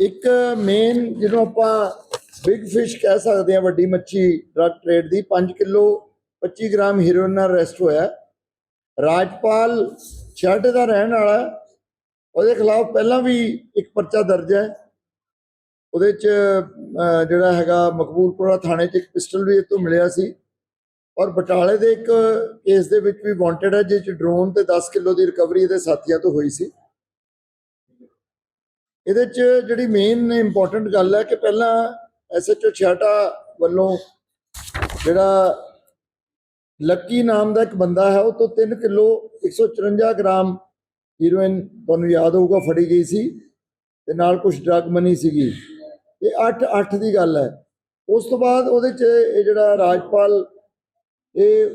ਇੱਕ ਮੇਨ ਜਿਹਨੂੰ ਆਪਾਂ ਬਿਗ ਫਿਸ਼ ਕਹਿ ਸਕਦੇ ਹਾਂ, ਵੱਡੀ ਮੱਛੀ ਡਰਗ ਟ੍ਰੇਡ ਦੀ 5 ਕਿਲੋ 25 ਗ੍ਰਾਮ ਹੀਰੋਇਨ ਨਾਲ ਅਰੈਸਟ ਹੋਇਆ ਰਾਜਪਾਲ ਛੱਡ ਦਾ ਰਹਿਣ ਵਾਲਾ ਉਹਦੇ ਖਿਲਾਫ ਪਹਿਲਾਂ ਵੀ ਇੱਕ ਪਰਚਾ ਦਰਜ ਹੈ। ਉਹਦੇ ਚ ਜਿਹੜਾ ਹੈਗਾ ਮਕਬੂਲਪੁਰਾ ਥਾਣੇ 'ਚ ਇੱਕ ਪਿਸਟਲ ਵੀ ਇਹ ਤੋਂ ਮਿਲਿਆ ਸੀ। ਔਰ ਬਟਾਲੇ ਦੇ ਇੱਕ ਕੇਸ ਦੇ ਵਿੱਚ ਵੀ ਵਾਂਟਡ ਹੈ ਜਿਸ 'ਚ ਡਰੋਨ ਤੇ 10 ਕਿਲੋ ਦੀ ਰਿਕਵਰੀ ਇਹਦੇ ਸਾਥੀਆਂ ਤੋਂ ਹੋਈ ਸੀ। ਇਹਦੇ 'ਚ ਜਿਹੜੀ ਮੇਨ ਇੰਪੋਰਟੈਂਟ ਗੱਲ ਹੈ ਕਿ ਪਹਿਲਾਂ ਐਸਐਚਓ ਛਿਆਟਾ ਵੱਲੋਂ ਜਿਹੜਾ ਲੱਕੀ ਨਾਮ ਦਾ ਇੱਕ ਬੰਦਾ ਹੈ, ਉਹ ਤੋਂ 3 ਕਿਲੋ 154 ਗ੍ਰਾਮ ਹੀਰੋਇਨ ਤੁਹਾਨੂੰ ਯਾਦ ਹੋਊਗਾ, ਫੜੀ ਗਈ ਸੀ ਤੇ ਨਾਲ ਕੁਝ ਡਰਗ ਮਨੀ ਸੀਗੀ। ਇਹ 8 8 ਦੀ ਗੱਲ ਹੈ। ਉਸ ਤੋਂ ਬਾਅਦ ਉਹਦੇ 'ਚ ਇਹ ਜਿਹੜਾ ਰਾਜਪਾਲ, ਇਹ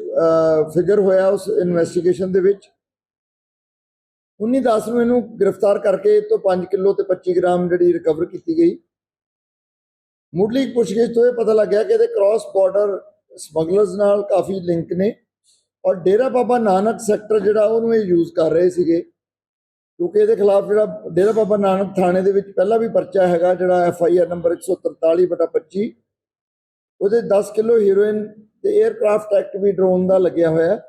ਫਿਗਰ ਹੋਇਆ ਉਸ ਇਨਵੈਸਟੀਗੇਸ਼ਨ ਦੇ ਵਿੱਚ। 19 10 ਨੂੰ ਇਹਨੂੰ ਗ੍ਰਿਫਤਾਰ ਕਰਕੇ ਇਹ ਤੋਂ 5 ਕਿਲੋ ਤੇ 25 ਗ੍ਰਾਮ ਜਿਹੜੀ ਰਿਕਵਰ ਕੀਤੀ ਗਈ। ਮੁੱਢਲੀ ਪੁੱਛਗਿੱਛ ਤੋਂ ਇਹ ਪਤਾ ਲੱਗਿਆ ਕਿ ਇਹਦੇ ਕ੍ਰਾਸ ਬਾਰਡਰ ਸਮਗਲਰਸ ਨਾਲ ਕਾਫੀ ਲਿੰਕ ਨੇ ਔਰ ਡੇਰਾ ਬਾਬਾ ਨਾਨਕ ਸੈਕਟਰ ਜਿਹੜਾ ਉਹਨੂੰ ਇਹ ਯੂਜ਼ ਕਰ ਰਹੇ ਸੀਗੇ। ਕਿਉਂਕਿ ਇਹਦੇ ਖਿਲਾਫ ਜਿਹੜਾ ਡੇਰਾ ਬਾਬਾ ਨਾਨਕ ਥਾਣੇ ਦੇ ਵਿੱਚ ਪਹਿਲਾਂ ਵੀ ਪਰਚਾ ਹੈਗਾ ਜਿਹੜਾ ਐਫ ਆਈ ਆਰ ਨੰਬਰ 143/25 ਉਹਦੇ 10 ਕਿਲੋ ਹੀਰੋਇਨ ਤੇ 에ਅਰਕ੍ਰਾਫਟ ਐਕਟ ਵੀ ਡਰੋਨ ਦਾ ਲੱਗਿਆ ਹੋਇਆ।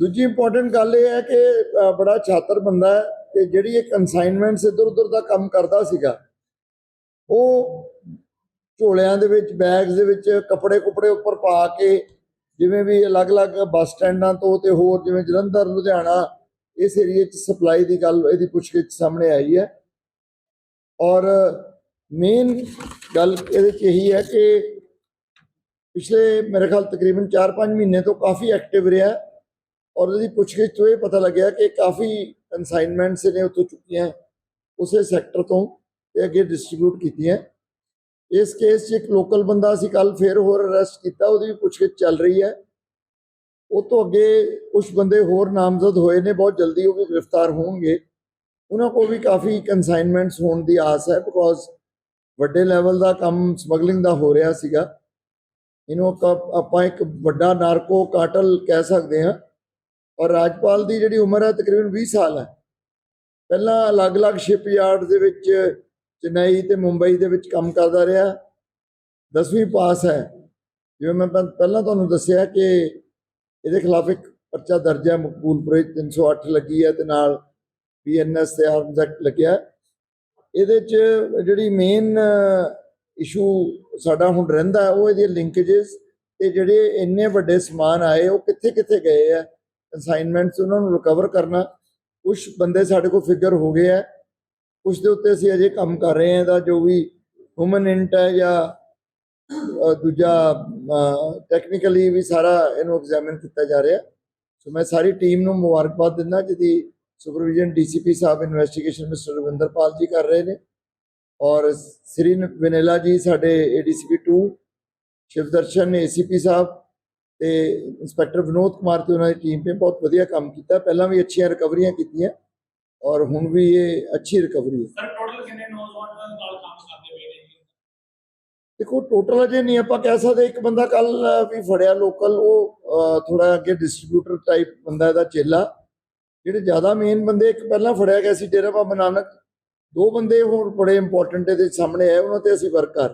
ਦੂਜੀ ਇੰਪੋਰਟੈਂਟ ਗੱਲ ਇਹ ਹੈ ਕਿ ਬੜਾ ਛਾਤਰ ਬੰਦਾ ਹੈ ਤੇ ਜਿਹੜੀ ਇਹ ਕਨਸਾਈਨਮੈਂਟਸ ਇੱਧਰ ਉੱਧਰ ਦਾ ਕੰਮ ਕਰਦਾ ਸੀਗਾ, ਉਹ ਝੋਲਿਆਂ ਦੇ ਵਿੱਚ ਬੈਗਸ ਦੇ ਵਿੱਚ ਕੱਪੜੇ ਕੁਪੜੇ ਉੱਪਰ ਪਾ ਕੇ ਜਿਵੇਂ ਵੀ ਅਲੱਗ-ਅਲੱਗ ਬੱਸ ਸਟੈਂਡਾਂ ਤੋਂ ਤੇ ਹੋਰ ਜਿਵੇਂ ਜਲੰਧਰ, ਲੁਧਿਆਣਾ, ਇਸ ਏਰੀਏ 'ਚ ਸਪਲਾਈ ਦੀ ਗੱਲ ਇਹਦੀ ਪੁੱਛਗਿੱਛ ਸਾਹਮਣੇ ਆਈ ਹੈ। ਔਰ ਮੇਨ ਗੱਲ ਇਹਦੇ 'ਚ ਇਹੀ ਹੈ ਕਿ ਪਿਛਲੇ ਮੇਰੇ ਖਿਆਲ ਤਕਰੀਬਨ 4-5 ਮਹੀਨੇ ਤੋਂ ਕਾਫੀ ਐਕਟਿਵ ਰਿਹਾ। ਔਰ ਉਹਦੀ ਪੁੱਛਗਿੱਛ ਤੋਂ ਇਹ ਪਤਾ ਲੱਗਿਆ ਕਿ ਕਾਫੀ ਕਨਸਾਈਨਮੈਂਟਸ ਨੇ ਉੱਥੋਂ ਚੁੱਕੀਆਂ ਉਸੇ ਸੈਕਟਰ ਤੋਂ ਤੇ ਅੱਗੇ ਡਿਸਟ੍ਰੀਬਿਊਟ ਕੀਤੀਆਂ। ਇਸ ਕੇਸ 'ਚ ਇੱਕ ਲੋਕਲ ਬੰਦਾ ਸੀ, ਕੱਲ ਫੇਰ ਹੋਰ ਅਰੈਸਟ ਕੀਤਾ, ਉਹਦੀ ਵੀ ਪੁੱਛਗਿੱਛ ਚੱਲ ਰਹੀ ਹੈ। ਉਹ ਤੋਂ ਅੱਗੇ ਕੁਝ ਬੰਦੇ ਹੋਰ ਨਾਮਜ਼ਦ ਹੋਏ ਨੇ, ਬਹੁਤ ਜਲਦੀ ਉਹ ਵੀ ਗ੍ਰਿਫਤਾਰ ਹੋਣਗੇ। ਉਹਨਾਂ ਕੋਲ ਵੀ ਕਾਫੀ ਕਨਸਾਈਨਮੈਂਟਸ ਹੋਣ ਦੀ ਆਸ ਹੈ ਬਿਕੋਜ਼ ਵੱਡੇ ਲੈਵਲ ਦਾ ਕੰਮ ਸਮਗਲਿੰਗ ਦਾ ਹੋ ਰਿਹਾ ਸੀਗਾ। ਇਹਨੂੰ ਆਪਾਂ- ਆਪਾਂ ਇੱਕ ਵੱਡਾ ਨਾਰਕੋ ਕਾਟਲ ਕਹਿ ਸਕਦੇ ਹਾਂ। ਔਰ ਰਾਜਪਾਲ ਦੀ ਜਿਹੜੀ ਉਮਰ ਹੈ ਤਕਰੀਬਨ 20 ਸਾਲ ਹੈ। ਪਹਿਲਾਂ ਅਲੱਗ-ਅਲੱਗ ਸ਼ਿਪਯਾਰਡ ਦੇ ਵਿੱਚ ਚੇਨਈ ਤੇ ਮੁੰਬਈ ਦੇ ਵਿੱਚ ਕੰਮ ਕਰਦਾ ਰਿਹਾ। 10ਵੀਂ ਪਾਸ ਹੈ। ਜਿਵੇਂ ਮੈਂ ਪਹਿਲਾਂ ਤੁਹਾਨੂੰ ਦੱਸਿਆ ਕਿ ਇਹਦੇ ਖਿਲਾਫ ਇੱਕ ਪਰਚਾ ਦਰਜ ਹੈ। ਮਕਬੂਲਪੁਰੇ 'ਚ 308 ਲੱਗੀ ਹੈ ਤੇ ਨਾਲ ਪੀਐਨਐਸ ਤੇ ਆਰਮਸ ਐਕਟ ਲੱਗਿਆ। ਇਹਦੇ 'ਚ ਜਿਹੜੀ ਮੇਨ ਇਸ਼ੂ ਸਾਡਾ ਹੁਣ ਰਹਿੰਦਾ ਹੈ, ਉਹ ਇਹਦੀਆਂ ਲਿੰਕੇजेस ਤੇ ਜਿਹੜੇ ਇੰਨੇ ਵੱਡੇ ਸਮਾਨ ਆਏ, ਉਹ ਕਿੱਥੇ ਕਿੱਥੇ ਗਏ ਆ ਅਸਾਈਨਮੈਂਟਸ ਉਹਨਾਂ ਨੂੰ ਰਿਕਵਰ ਕਰਨਾ ਕੁਝ ਬੰਦੇ ਸਾਡੇ ਕੋਲ ਫਿਗਰ ਹੋ ਗਏ ਆ। ਕੁਝ ਦੇ ਉੱਤੇ ਅਸੀਂ ਅਜੇ ਕੰਮ ਕਰ ਰਹੇ ਹਾਂ ਦਾ ਜੋ ਵੀ ਹਿਊਮਨ ਇੰਟ ਹੈ ਜਾਂ ਦੂਜਾ ਟੈਕਨੀਕਲੀ ਵੀ ਸਾਰਾ ਇਹਨੂੰ ਐਗਜ਼ਾਮਿਨ ਕੀਤਾ ਜਾ ਰਿਹਾ। ਸੋ ਮੈਂ ਸਾਰੀ ਟੀਮ ਨੂੰ ਮੁਬਾਰਕਬਾਦ ਦਿੰਦਾ ਜਿਹਦੀ ਸੁਪਰਵਿਜ਼ਨ ਡੀਸੀਪੀ ਸਾਹਿਬ ਇਨਵੈਸਟੀਗੇਸ਼ਨ ਮਿਸਟਰ ਰਵਿੰਦਰਪਾਲ ਜੀ ਕਰ ਰਹੇ ਨੇ। ਔਰ ਸ੍ਰੀ ਵੈਨੇਲਾ ਜੀ ਸਾਡੇ ਏਡੀਸੀਪੀ 2 ਸ਼ਿਵਦਰਸ਼ਨ ਏਸੀਪੀ ਸਾਹਿਬ ਤੇ ਇੰਸਪੈਕਟਰ ਵਿਨੋਦ ਕੁਮਾਰ ਤੇ ਉਹਨਾਂ ਦੀ ਟੀਮ ਨੇ ਬਹੁਤ ਵਧੀਆ ਕੰਮ ਕੀਤਾ। ਪਹਿਲਾਂ ਵੀ ਅੱਛੀਆਂ ਰਿਕਵਰੀਆਂ ਕੀਤੀਆਂ ਔਰ ਹੁਣ ਵੀ ਇਹ ਅੱਛੀ ਰਿਕਵਰੀ ਹੈ। ਸਰ ਟੋਟਲ ਕਿੰਨੇ ਨੌਜਵਾਨ ਨਾਲ ਕੰਮ ਕਰਦੇ ਪਏ ਨੇ? ਦੇਖੋ ਟੋਟਲ ਅਜੇ ਨਹੀਂ ਆਪਾਂ ਕਹਿ ਸਕਦੇ। ਇੱਕ ਬੰਦਾ ਕੱਲ ਵੀ ਫੜਿਆ ਲੋਕਲ ਉਹ ਥੋੜਾ ਅੱਗੇ ਡਿਸਟ੍ਰੀਬਿਊਟਰ ਟਾਈਪ ਬੰਦਾ ਇਹਦਾ ਚੇਲਾ। ਜਿਹੜੇ ਜ਼ਿਆਦਾ ਮੇਨ ਬੰਦੇ ਇੱਕ ਪਹਿਲਾਂ ਫੜਿਆ ਗਿਆ ਸੀ ਡੇਰਾ ਬਾਬਾ ਨਾਨਕ। ਦੋ ਬੰਦੇ ਹੋਰ ਬੜੇ ਇੰਪੋਰਟੈਂਟ ਇਹਦੇ ਸਾਹਮਣੇ ਆਏ ਉਹਨਾਂ ਤੇ ਅਸੀਂ ਵਰਕ ਕਰ